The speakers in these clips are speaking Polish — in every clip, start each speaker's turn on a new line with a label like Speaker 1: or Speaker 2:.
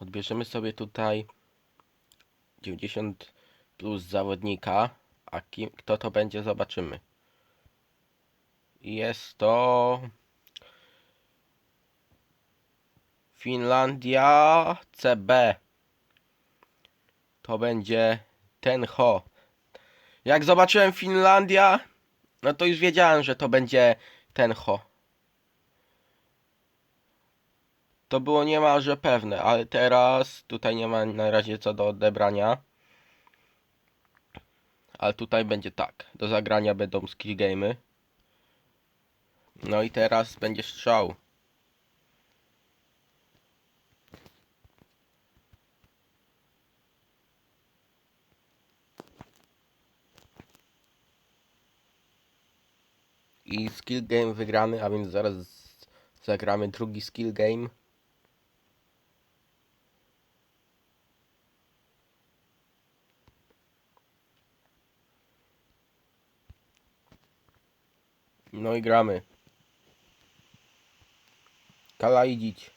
Speaker 1: Odbierzemy sobie tutaj 90 plus zawodnika, a kim, kto to będzie zobaczymy. Jest to Finlandia CB. To będzie ten ho. Jak zobaczyłem Finlandia, no to już wiedziałem, że to będzie ten ho. To było niemalże pewne, ale teraz tutaj nie ma na razie co do odebrania. Ale tutaj będzie tak. Do zagrania będą skill gamey. No i teraz będzie strzał. I skill game wygrany, a więc zaraz zagramy drugi skill game. No i gramy. Kalaidzić.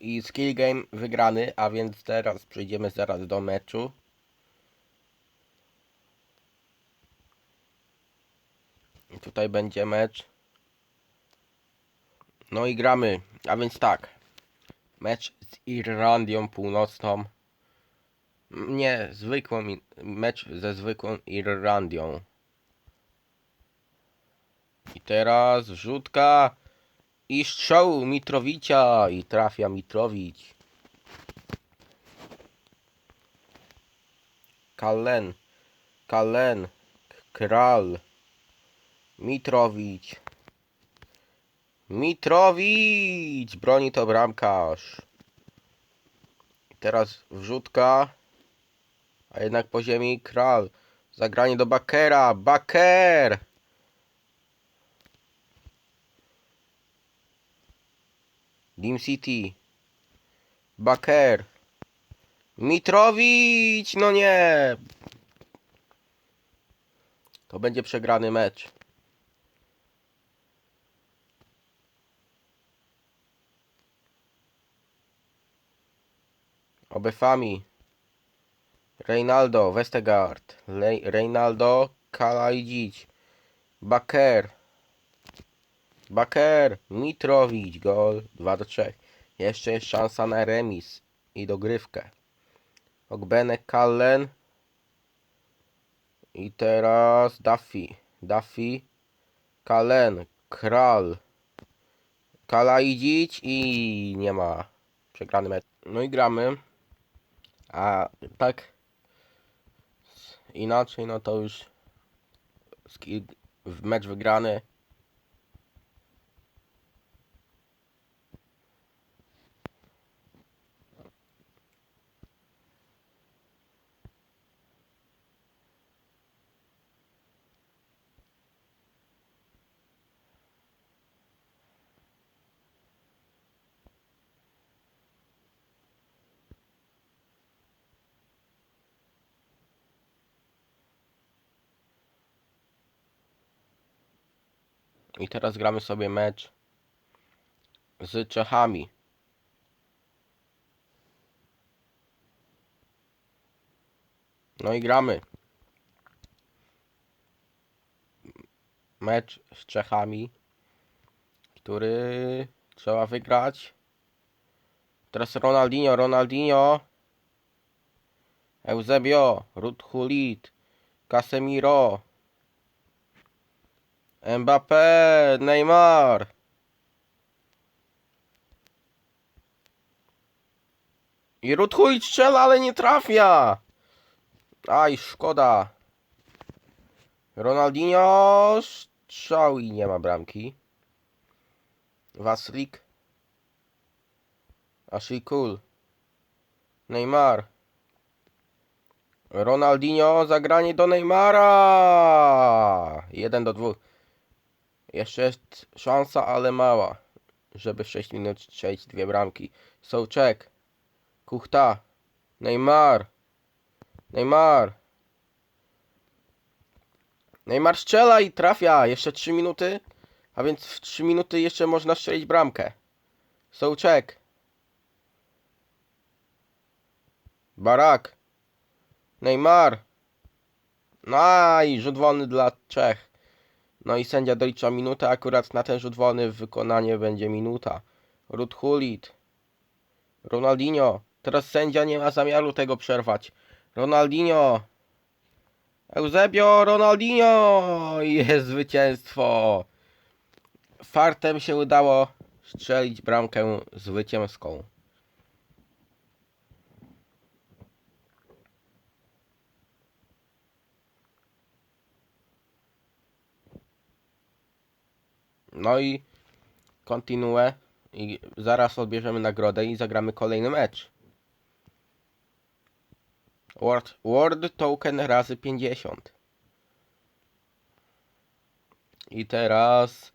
Speaker 1: I skill game wygrany, a więc teraz przejdziemy zaraz do meczu. Tutaj będzie mecz. No i gramy. A więc tak. Mecz z Irlandią Północną. Nie, zwykłą. Mecz ze zwykłą Irlandią. I teraz rzutka i strzał Mitrowicia i trafia Mitrowic. Kallen, Kallen, Kral, Mitrowic. Mitrowic! Broni to bramkarz. Teraz wrzutka. A jednak po ziemi Kral. Zagranie do Bakera. Baker! Dim City. Baker. Mitrowic! No nie! To będzie przegrany mecz. Obefami. Reinaldo, Westergaard. Le Reinaldo, Kalajdzic. Baker. Baker, Mitrowicz, gol 2 do 3. Jeszcze jest szansa na remis i dogrywkę. Ogbenek Kallen. I teraz Duffy. Duffy. Kallen. Kral. Kalaidzic i nie ma. Przegrany mecz. No i gramy. A tak inaczej, no to już w mecz wygrany. I teraz gramy sobie mecz z Czechami. No i gramy. Mecz z Czechami, który trzeba wygrać. Teraz Ronaldinho, Ronaldinho. Eusebio, Ruthulit, Casemiro. Mbappé, Neymar. I Ruthulit strzela, ale nie trafia. Aj, szkoda. Ronaldinho strzał i nie ma bramki. Waslik. Ashley Cool. Neymar. Ronaldinho, zagranie do Neymara. 1 do 2. Jeszcze jest szansa, ale mała, żeby w 6 minut strzelić dwie bramki. Sołczek. Kuchta. Neymar. Neymar. Neymar strzela i trafia. Jeszcze 3 minuty. A więc w 3 minuty jeszcze można strzelić bramkę. Sołczek. Barak. Neymar. No i rzut wolny dla Czech. No i sędzia dolicza minutę, akurat na ten rzut wolny w wykonanie będzie minuta. Ruth Hulit. Ronaldinho. Teraz sędzia nie ma zamiaru tego przerwać. Ronaldinho. Eusebio Ronaldinho! Jest zwycięstwo. Fartem się udało strzelić bramkę zwycięską. No i kontynuuję i zaraz odbierzemy nagrodę i zagramy kolejny mecz. World, World Token razy 50. I teraz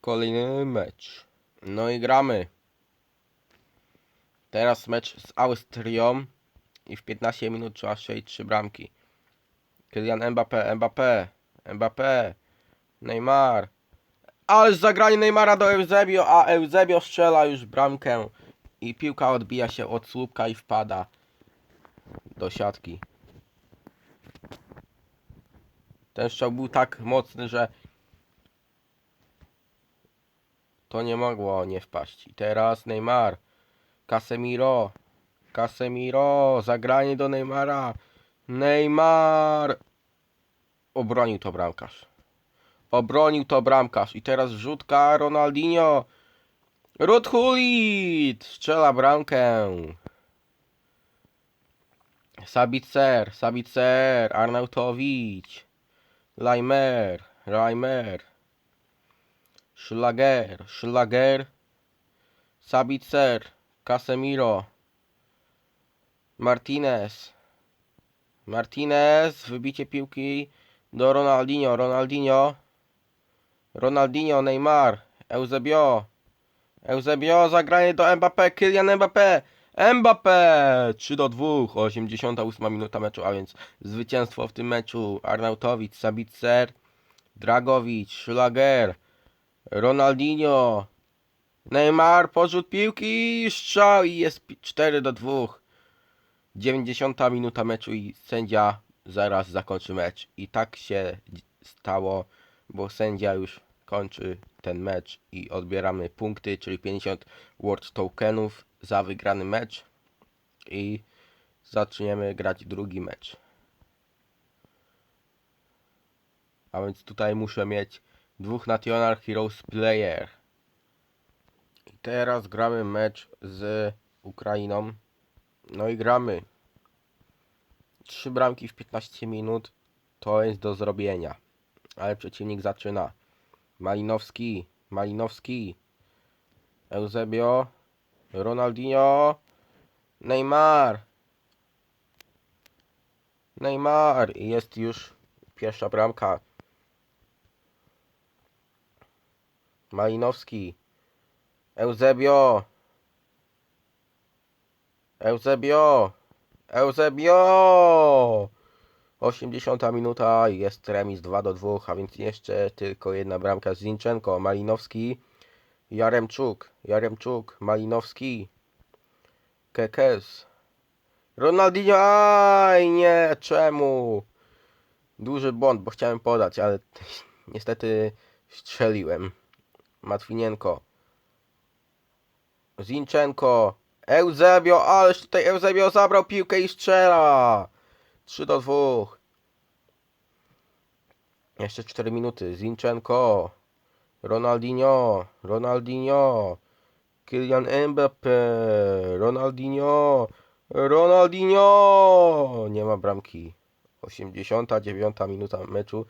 Speaker 1: kolejny mecz. No i gramy. Teraz mecz z Austrią i w 15 minut trzeba strzelić 3 bramki. Kylian Mbappé, Mbappé, Mbappé, Neymar. Ale zagranie Neymara do Eusebio, a Eusebio strzela już bramkę i piłka odbija się od słupka i wpada do siatki. Ten strzał był tak mocny, że to nie mogło nie wpaść. I teraz Neymar, Casemiro, Casemiro, zagranie do Neymara, Neymar, obronił to bramkarz. Obronił to bramkarz. I teraz rzutka Ronaldinho. Ruth Hulit strzela bramkę. Sabitzer, Sabitzer, Arnautowicz, Laimer, Reimer, Schlager, Schlager, Sabitzer, Casemiro, Martinez, Martinez, wybicie piłki do Ronaldinho, Ronaldinho, Ronaldinho, Neymar, Eusebio, Eusebio, zagranie do Mbappé, Kylian Mbappé, Mbappé, 3 do 2, 88 minuta meczu, a więc zwycięstwo w tym meczu, Arnautowicz, Sabitzer, Dragowicz, Schlager, Ronaldinho, Neymar, porzut piłki, strzał i jest 4 do 2, 90 minuta meczu i sędzia zaraz zakończy mecz. I tak się stało bo sędzia już kończy ten mecz i odbieramy punkty, czyli 50 World Tokenów za wygrany mecz i zaczniemy grać drugi mecz. A więc tutaj muszę mieć dwóch National Heroes Player. I teraz gramy mecz z Ukrainą. No i gramy. Trzy bramki w 15 minut to jest do zrobienia ale przeciwnik zaczyna. Malinowski, Malinowski, Eusebio, Ronaldinho, Neymar. Neymar i jest już pierwsza bramka. Malinowski, Eusebio, Eusebio, Eusebio. 80 minuta jest remis 2 do 2, a więc jeszcze tylko jedna bramka Zinchenko, Malinowski, Jaremczuk, Jaremczuk, Malinowski, Kekes, Ronaldinho, aj nie, czemu? Duży błąd, bo chciałem podać, ale niestety strzeliłem. Matwinienko, Zinchenko, Eusebio, ależ tutaj Eusebio zabrał piłkę i strzela! 3 do 2. Jeszcze 4 minuty. Zinchenko. Ronaldinho. Ronaldinho. Kylian Mbappé. Ronaldinho. Ronaldinho. Nie ma bramki. 89 minuta meczu.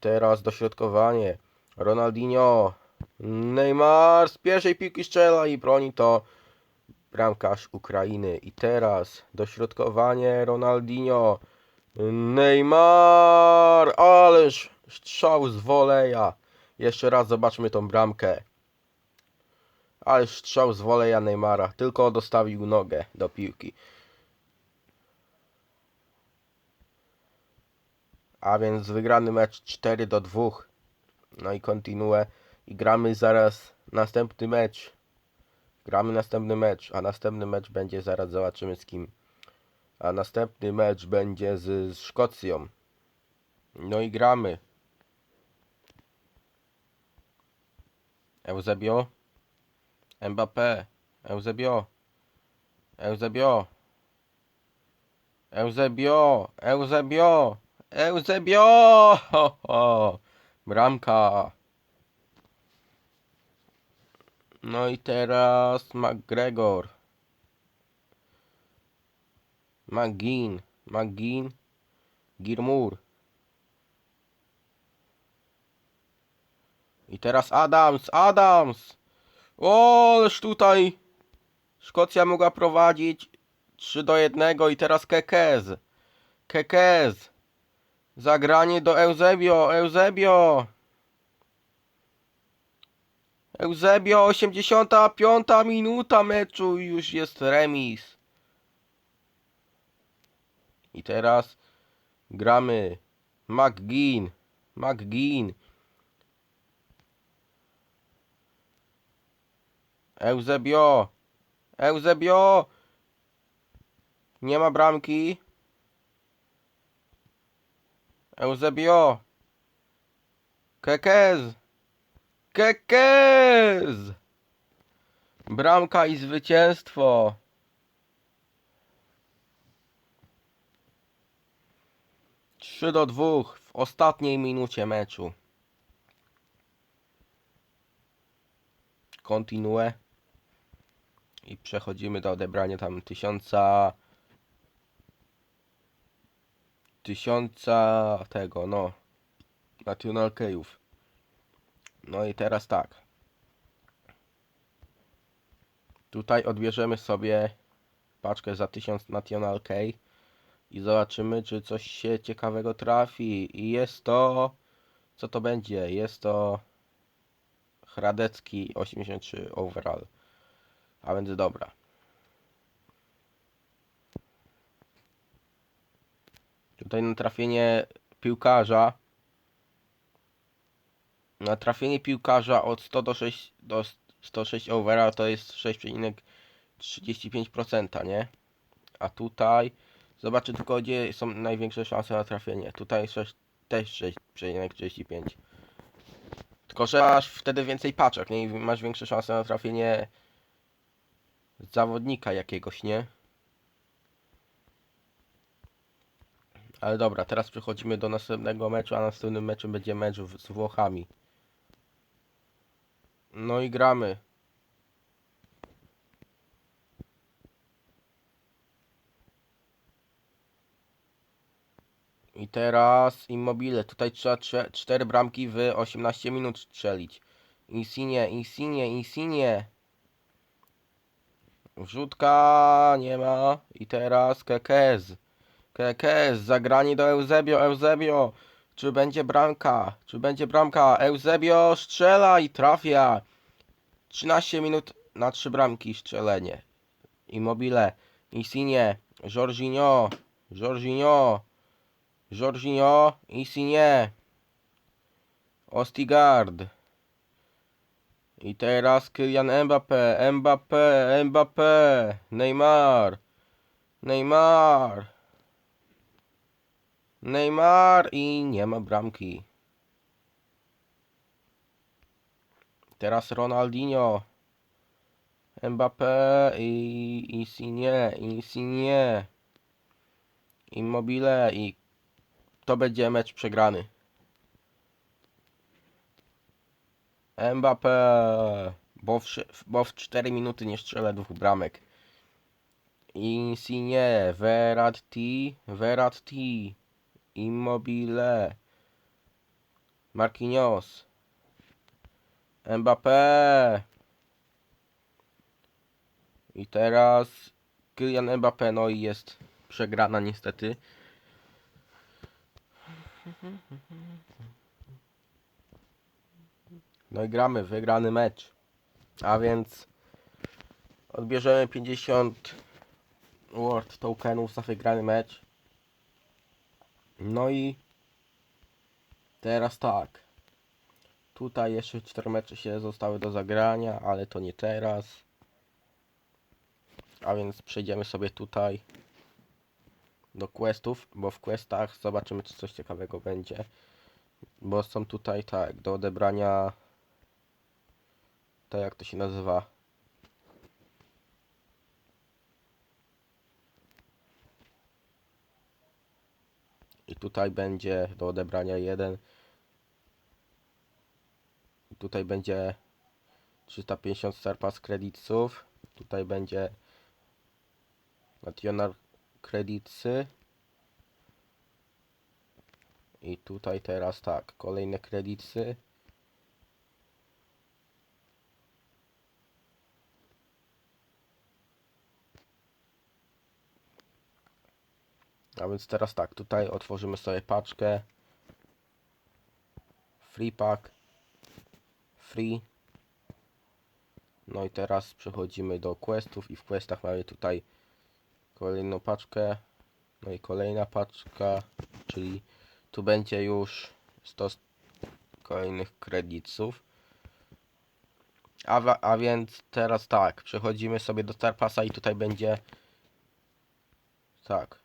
Speaker 1: Teraz dośrodkowanie. Ronaldinho. Neymar z pierwszej piłki strzela i broni to bramkarz Ukrainy. I teraz dośrodkowanie Ronaldinho. Neymar, ależ strzał z woleja. Jeszcze raz zobaczmy tą bramkę. Ależ strzał z woleja Neymara. Tylko dostawił nogę do piłki. A więc wygrany mecz 4 do 2. No i kontynuuję. I gramy zaraz następny mecz. Gramy następny mecz, a następny mecz będzie zaraz zobaczymy z kim. A następny mecz będzie z, z Szkocją. No i gramy. Eusebio. Mbappé. Eusebio. Eusebio. Eusebio. Eusebio. Eusebio. Bramka. No i teraz McGregor. McGinn. McGinn. Girmur. I teraz Adams. Adams. O, ależ tutaj Szkocja mogła prowadzić 3 do 1 i teraz Kekez. Kekez. Zagranie do Eusebio. Eusebio. Eusebio, 85 minuta meczu i już jest remis. I teraz gramy McGinn. McGinn. Eusebio. Eusebio. Nie ma bramki. Eusebio. Kekez. Kekez. Bramka i zwycięstwo. Trzy do dwóch w ostatniej minucie meczu. Kontinuę. I przechodzimy do odebrania tam tysiąca. Tysiąca tego, no. National Keyów. No i teraz tak. Tutaj odbierzemy sobie paczkę za 1000 National Key i zobaczymy, czy coś się ciekawego trafi. I jest to. Co to będzie? Jest to. Hradecki 83 overall. A więc dobra. Tutaj na trafienie piłkarza. Na trafienie piłkarza od 100 do 6 do 106 overall to jest 6,35%, nie? A tutaj zobaczę tylko gdzie są największe szanse na trafienie. Tutaj 6, też 6,35. Tylko, że masz wtedy więcej paczek, nie? I masz większe szanse na trafienie zawodnika jakiegoś, nie? Ale dobra, teraz przechodzimy do następnego meczu, a następnym meczem będzie mecz z Włochami. No i gramy. I teraz Immobile. Tutaj trzeba trze- cztery bramki w 18 minut strzelić. Insigne, Insigne, Insigne. Wrzutka nie ma. I teraz Kekez. Kekez, zagranie do Eusebio, Eusebio. Czy będzie bramka? Czy będzie bramka? Eusebio strzela i trafia. 13 minut na trzy bramki strzelenie. Immobile, Insigne, Jorginho, Jorginho, Jorginho, Insigne, Ostigard. I teraz Kylian Mbappé, Mbappé, Mbappé, Neymar, Neymar, Neymar i nie ma bramki. Teraz Ronaldinho, Mbappé i Insigne, Insigne, Immobile i to będzie mecz przegrany. Mbappé, bo w, bo w 4 minuty nie strzelę dwóch bramek. Insigne, Verratti, Verratti, Immobile, Marquinhos, Mbappé. I teraz Kylian Mbappé, no i jest przegrana niestety. No i gramy, wygrany mecz. A więc odbierzemy 50 World Tokenów za wygrany mecz. No i teraz tak. Tutaj jeszcze 4 mecze się zostały do zagrania, ale to nie teraz. A więc przejdziemy sobie tutaj. Do questów, bo w questach zobaczymy, czy coś ciekawego będzie. Bo są tutaj tak, do odebrania. To jak to się nazywa? I tutaj będzie do odebrania jeden. I Tutaj będzie 350 Starpass Creditsów. Tutaj będzie National Creditsy. I tutaj teraz tak, kolejne kredyty. A więc teraz tak, tutaj otworzymy sobie paczkę. Free pack. Free. No i teraz przechodzimy do questów i w questach mamy tutaj kolejną paczkę. No i kolejna paczka, czyli tu będzie już 100 kolejnych kredytów. A, a więc teraz tak, przechodzimy sobie do Starpassa i tutaj będzie tak.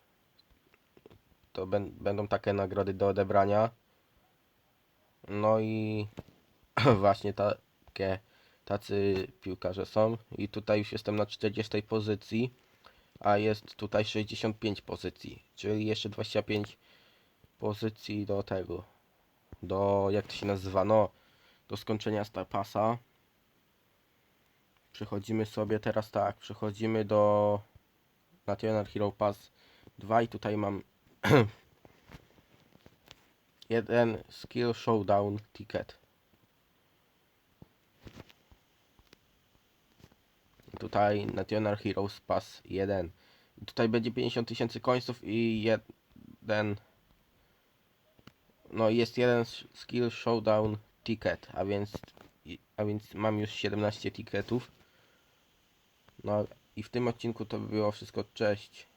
Speaker 1: To będą takie nagrody do odebrania. No i właśnie takie tacy piłkarze są. I tutaj już jestem na 40 pozycji, a jest tutaj 65 pozycji, czyli jeszcze 25 pozycji do tego. Do jak to się nazywa? No, do skończenia Star Passa. Przechodzimy sobie teraz tak, przechodzimy do National Hero Pass 2 i tutaj mam jeden Skill Showdown Ticket. Tutaj National Heroes Pass 1. I tutaj będzie 50 tysięcy końców i jeden no jest jeden Skill Showdown Ticket, a więc a więc mam już 17 ticketów. No i w tym odcinku to by było wszystko. Cześć.